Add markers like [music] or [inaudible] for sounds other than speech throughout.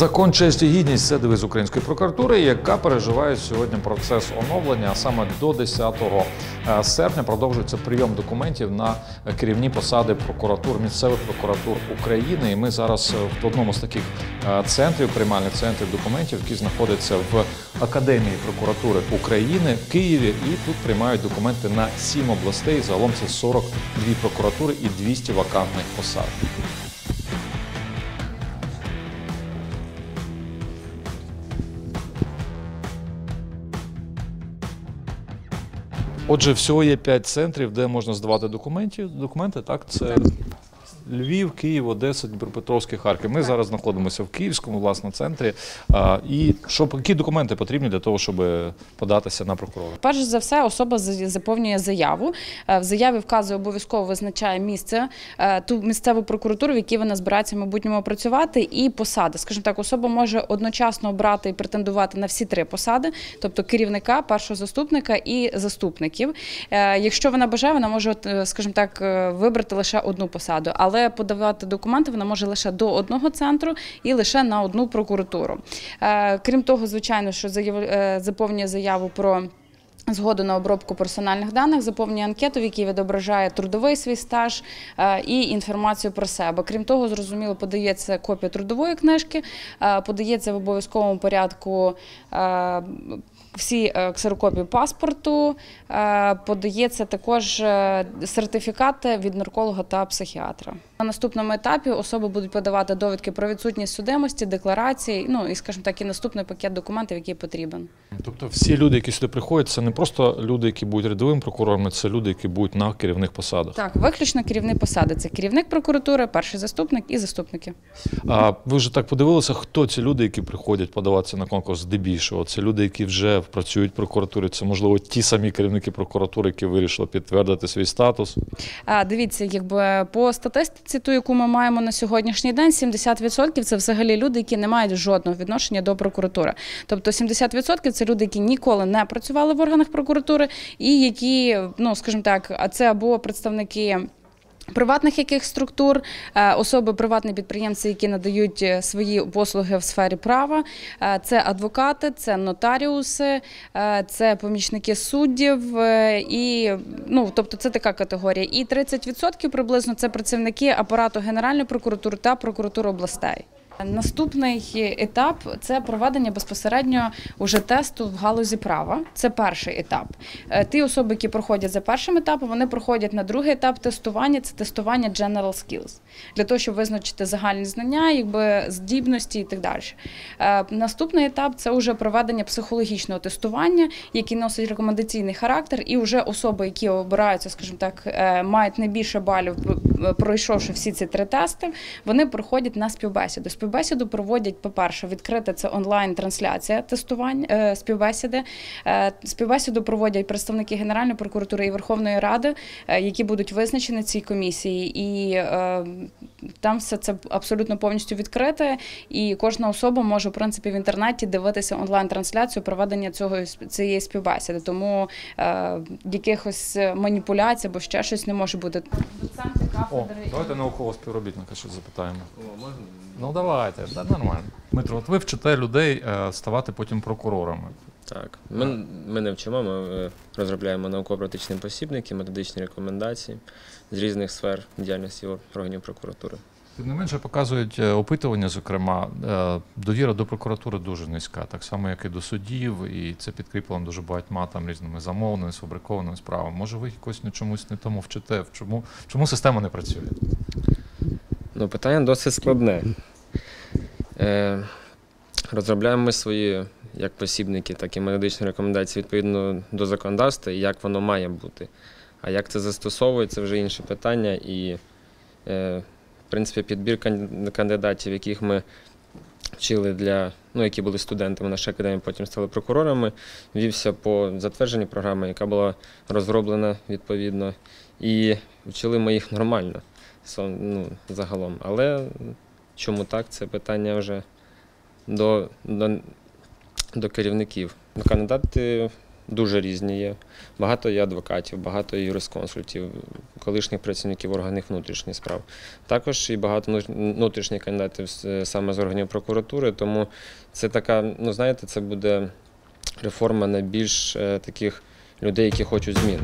Закон честь і гідність це девиз української прокуратури, яка переживає сьогодні процес оновлення. А саме до 10 е, серпня продовжується прийом документів на керівні посади прокуратур місцевих прокуратур України. І ми зараз е, в одному з таких е, центрів, приймальних центрів документів, які знаходяться в Академії прокуратури України в Києві. І тут приймають документи на сім областей. Загалом це 42 прокуратури і 200 вакантних посад. Отже, всього є п'ять центрів, де можна здавати документи. Документи, так, це Львів, Київ, Одеса, Дніпропетровський, Харків. Ми зараз знаходимося в Київському, власне, центрі. А, І що, які документи потрібні для того, щоб податися на прокурора? Перш за все, особа заповнює заяву. Е, В заяві вказує обов'язково визначає місце, е, ту місцеву прокуратуру, в якій вона збирається в майбутньому працювати, і посади. Скажімо так, особа може одночасно обрати і претендувати на всі три посади, тобто керівника, першого заступника і заступників. Е, Якщо вона бажає, вона може, скажімо так, вибрати лише одну посаду, але подавати документи вона може лише до одного центру і лише на одну прокуратуру. Е, Крім того, звичайно, що е, заповнює заяву про. Згоду на обробку персональних даних заповнює анкету, в якій відображає трудовий свій стаж е, і інформацію про себе. Крім того, зрозуміло, подається копія трудової книжки, подається в обов'язковому порядку всі е, ксерокопії паспорту, е, подається також е, сертифікати від нарколога та психіатра. На наступному етапі особи будуть подавати довідки про відсутність судимості, декларації, ну і, скажімо так, і наступний пакет документів, який потрібен. Тобто всі люди, які сюди приходять, це не просто люди, які будуть рядовими прокурорами, це люди, які будуть на керівних посадах. Так, виключно керівні посади. Це керівник прокуратури, перший заступник і заступники. А ви вже так подивилися, хто ці люди, які приходять подаватися на конкурс здебільшого? Це люди, які вже працюють в прокуратурі. Це можливо ті самі керівники прокуратури, які вирішили підтвердити свій статус. А дивіться, якби по статистиці, ту, яку ми маємо на сьогоднішній день, 70% це взагалі люди, які не мають жодного відношення до прокуратури. Тобто 70% це люди, які ніколи не працювали в органах прокуратури, і які, ну скажімо так, а це або представники. Приватних яких структур, е, особи, приватні підприємці, які надають е, свої послуги в сфері права, Е, це адвокати, це нотаріуси, це помічники суддів, і ну тобто це така категорія. І 30% приблизно це працівники апарату Генеральної прокуратури та прокуратури областей. Наступний етап це проведення безпосередньо уже тесту в галузі права. Це перший етап. Е, Ті особи, які проходять за першим етапом, вони проходять на другий етап тестування. Це тестування General Skills, для того, щоб визначити загальні знання, якби здібності і так далі. Е, Наступний етап це вже проведення психологічного тестування, який носить рекомендаційний характер, і вже особи, які обираються, скажімо так, е, мають найбільше балів, пройшовши всі ці три тести, вони проходять на співбесіду. Співбесіду проводять, по-перше, відкрита це онлайн-трансляція тестувань е, співбесіди. Е, Співбесіду проводять представники Генеральної прокуратури і Верховної Ради, е, які будуть визначені цій комісії. І там все це абсолютно повністю відкрите, і кожна особа може в принципі в інтернеті дивитися онлайн-трансляцію проведення цього цієї співбесіди. Тому якихось маніпуляцій або ще щось не може бути. О, кафедри давайте наукового співробітника щось запитаємо. Ну давайте, да, нормально. Дмитро, от ви вчите людей е, ставати потім прокурорами. Так, ми, ми не вчимо, ми е, розробляємо науково-практичні посібники, методичні рекомендації з різних сфер діяльності органів прокуратури. Тим не менше показують е, опитування, зокрема, е, довіра до прокуратури дуже низька, так само, як і до судів, і це підкріплено дуже багатьма там різними замовними, сфабрикованими справами. Може, ви якось на чомусь не тому вчите? Чому, чому система не працює? Ну, питання досить складне. Е, розробляємо ми свої як посібники, так і методичні рекомендації відповідно до законодавства і як воно має бути. А як це застосовується, вже інше питання. І, е, в принципі, підбір кандидатів, яких ми вчили для, ну, які були студентами в нашій академії, потім стали прокурорами, вівся по затвердженій програмі, яка була розроблена відповідно. І вчили ми їх нормально ну, загалом. Але чому так, це питання вже до, до, до керівників. Кандидати дуже різні є. Багато є адвокатів, багато юрисконсультів, колишніх працівників органів внутрішніх справ. Також і багато внутрішніх кандидатів саме з органів прокуратури. Тому це така, ну знаєте, це буде реформа на більш е, таких людей, які хочуть змін.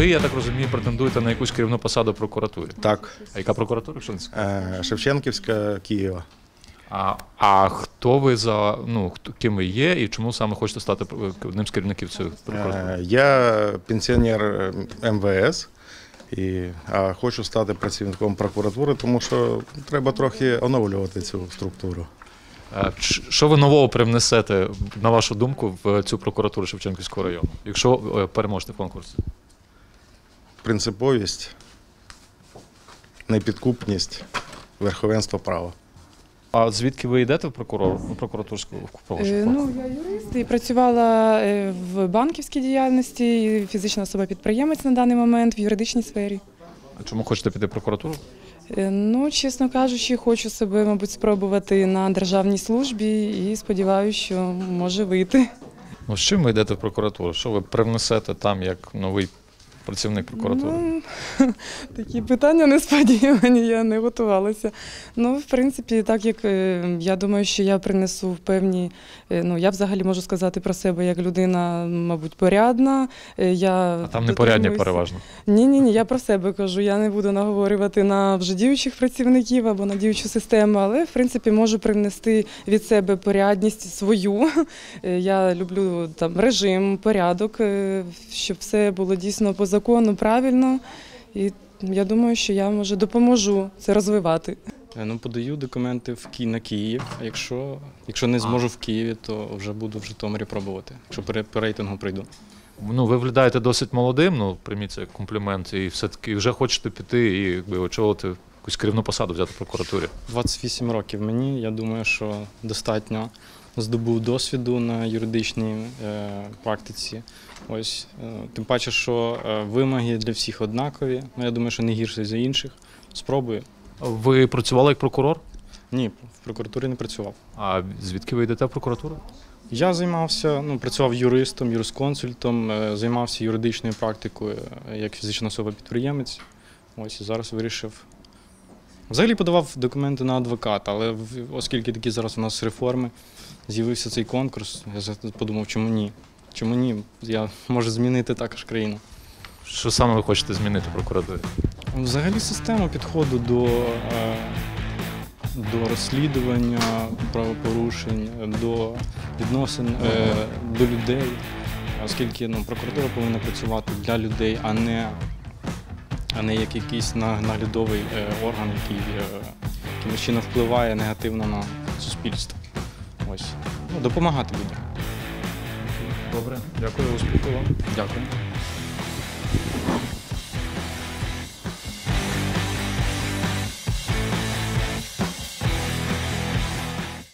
Ви, я так розумію, претендуєте на якусь керівну посаду в прокуратурі. Так, А яка прокуратура, якщо не е, Шевченківська, Києва. А, а хто ви за ну хто ким ви є і чому саме хочете стати е, одним з керівників цієї прокуратури? Е, Я пенсіонер е, МВС і а хочу стати працівником прокуратури, тому що треба трохи оновлювати цю структуру. Е, Що ви нового привнесете, на вашу думку, в цю прокуратуру Шевченківського району, якщо е, переможете конкурс? Принциповість, непідкупність, верховенство права. А звідки ви йдете в прокурор в прокуратурську в Е, Ну, я юрист і працювала е, в банківській діяльності, фізична особа-підприємець на даний момент в юридичній сфері. А чому хочете піти в прокуратуру? Е, Ну, чесно кажучи, хочу себе, мабуть, спробувати на державній службі і сподіваюся, що може вийти. Ну з чим ви йдете в прокуратуру? Що ви привнесете там як новий працівник прокуратури? Ну, [laughs] такі питання несподівані, я не готувалася. Ну, в принципі, так як е, я думаю, що я принесу в певні. е, Ну, я взагалі можу сказати про себе як людина, мабуть, порядна. Е, Я а там непорядні дотримуюсь- переважно. Ні, ні, ні, я про себе кажу. Я не буду наговорювати на вже діючих працівників або на діючу систему, але в принципі можу привнести від себе порядність свою. [laughs] Я люблю там режим, порядок, щоб все було дійсно по закону, правильно. І я думаю, що я може допоможу це розвивати. Е, Ну, подаю документи в Ки... на Київ. Якщо, якщо не зможу в Києві, то вже буду в Житомирі пробувати. Якщо по по рейтингу прийду. Ну, ви виглядаєте досить молодим, ну прийміть це як комплімент, і все-таки вже хочете піти і якби очолити якусь керівну посаду взяти в прокуратурі. 28 років мені. Я думаю, що достатньо здобув досвіду на юридичній е, практиці. Ось е, тим паче, що е, вимоги для всіх однакові. Ну, я думаю, що не гірше за інших. Спробую. Ви працювали як прокурор? Ні, в прокуратурі не працював. А звідки ви йдете в прокуратуру? Я займався, ну, працював юристом, юрисконсультом, займався юридичною практикою як фізична особа-підприємець. Ось і зараз вирішив. Взагалі подавав документи на адвоката, але оскільки такі зараз у нас реформи, з'явився цей конкурс, я подумав, чому ні? Чому ні? Я можу змінити також країну. Що саме ви хочете змінити прокуратурі? Взагалі система підходу до, е, до розслідування правопорушень, до відносин е, до людей, оскільки ну, прокуратура повинна працювати для людей, а не, а не як якийсь на- наглядовий е, орган, який е, якимось чином впливає негативно на суспільство. Ось. Ну, допомагати людям. Добре, дякую, успіху вам. Дякую.